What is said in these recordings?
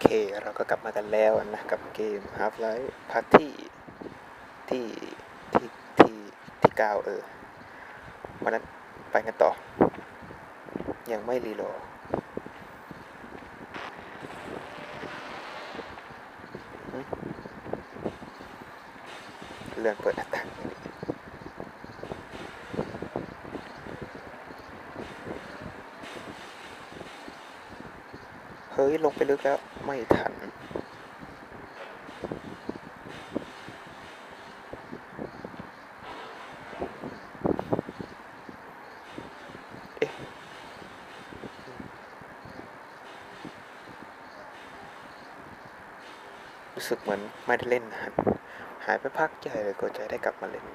เค เราก็กลับมากันแล้วนะ กับเกม Half-Life พาร์ทที่ที่ที่ที่ที่เก้าเออวันนั้นไปกันต่อ ยังไม่รีโหลดเลื่อนเปิดหน้าต่างอย่างนี้ เฮ้ย ลงไปลึกแล้ว ไม่ทัน เอ๊ะ รู้สึกเหมือนไม่ได้เล่นนานหายไปพักใหญ่เลยก็จะได้กลับมาเล่น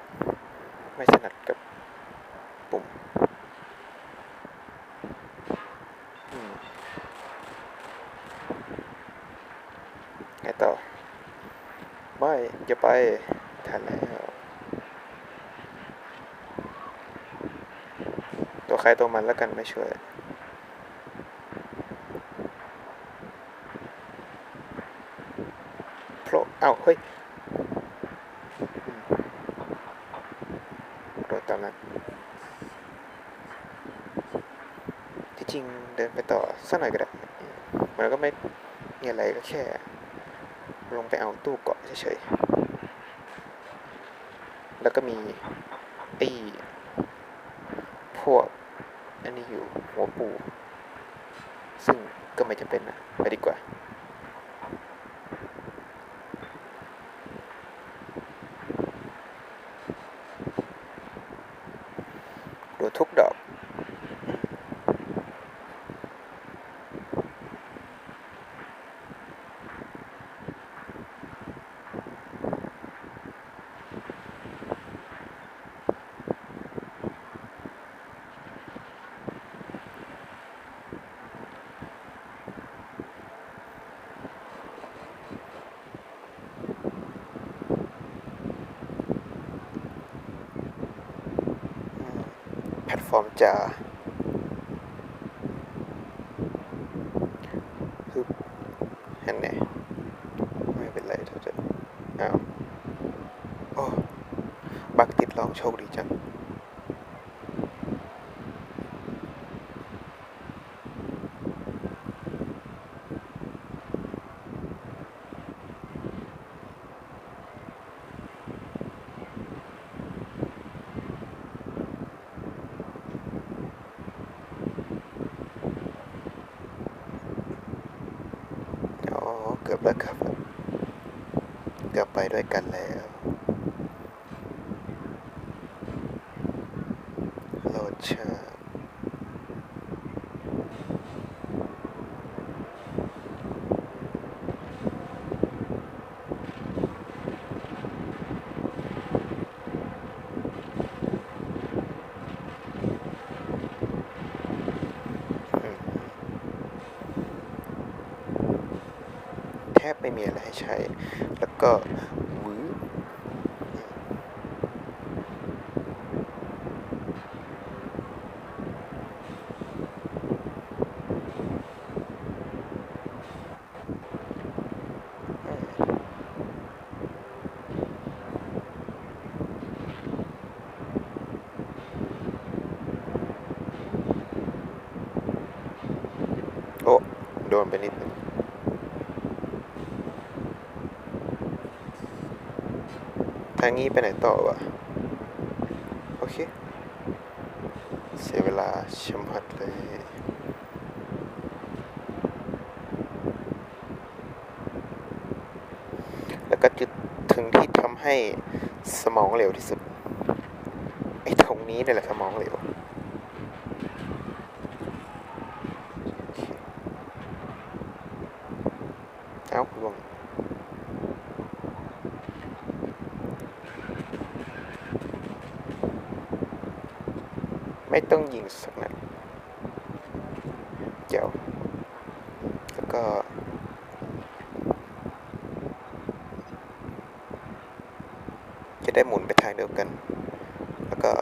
ไม่ถนัดกับปุ่มอืมไงต่อ ไม่ อย่าไปทันแล้วตัวใครตัวมันแล้วกันไม่ช่วยโผล่เอ้าเฮ้ยโดดตามนั้นที่จริงเดินไปต่อสักหน่อยก็ได้มมันก็ไม่มีอะไรก็แค่ ลงไปเอาตู้เกาะเฉยๆ แล้วก็มีไอ้พวกอันนี้อยู่หัวปู ซึ่งก็ไม่จำเป็นนะ ไปดีกว่าดูทุกดอก แพลตฟอร์มจะฮึบเห็นไหมไม่เป็นไรเธอจะอ้าวโอ้บักติดลองโชคดีจัง อ๋อ เกือ บแล้วครับกลับไปด้วยกันแล้ว โหลดช้าอืม แท บไม่มีอะไรให้ใช้ แล้วก็วื้ออืมโอ้ โดนไปนิดนึง ทางนี้ไปไหนต่อวะ โอเค เสียเวลาชะมัดเลยแล้วก็จุดถึงที่ทำให้สมองเหลวที่สุด ไอ้ตรงนี้นี่แหละสมองเหลวเอ้าลวง ไม่ต้องยิงสักนัดเดี๋ยวแล้วก็จะได้หมุนไปทางเดียวกัน แล้วก็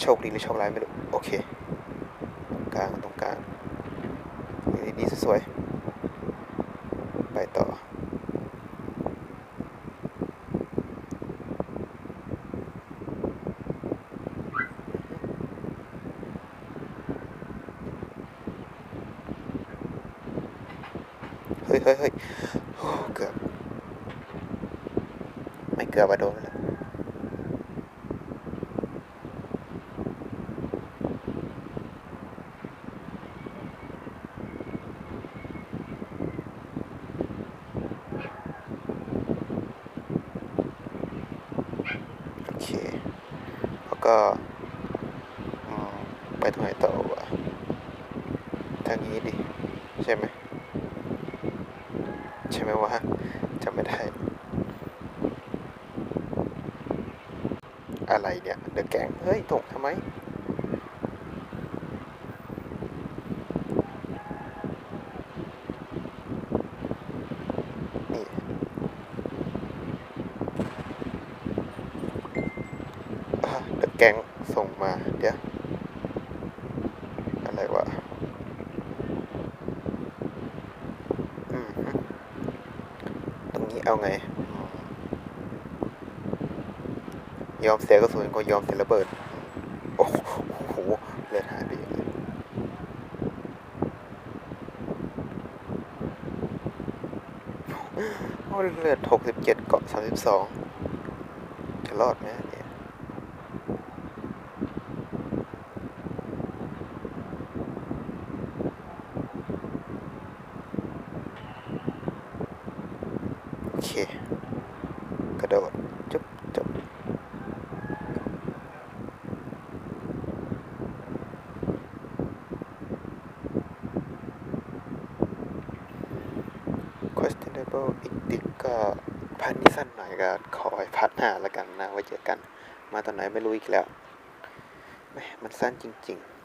โชคดีหรือโชคร้ายไม่รู้ โอเคตรงกลางตรงกลางดีๆสวยๆ ฮ้ยเฮ้ยเฮ้ยเกือบ ไม่เกือบอะโดนแล้วโอเค แล้วก็มไปตรงไหนต่อวะทางนี้ดิ ใช่ไหม ใช่ไหมวะจำไม่ได้ อะไรเนี่ยเดอะแกงเฮ้ย ตกทำไมเดอะแกงส่งมา เดี๋ยว อะไรวะ อืมฮึตรงนี้ เอาไง ยอมเสียกระสุนก็ยอมเสียระเบิด โอ้โหเลือดหายไปเลยเลือดหกสิบเจ็ดเกาะสามสิบสองจะรอดไหมเนี่ย โอเค ก ระโดดจุ๊บจบ questionable อีกติกก็พันนี้สั้นหน่อยก็ขอให้พัดหน้าล้วกันนะไว้เจอกัน มาตอนไหนไม่รู้อีกแล้วแหมมันสั้นจริง ๆ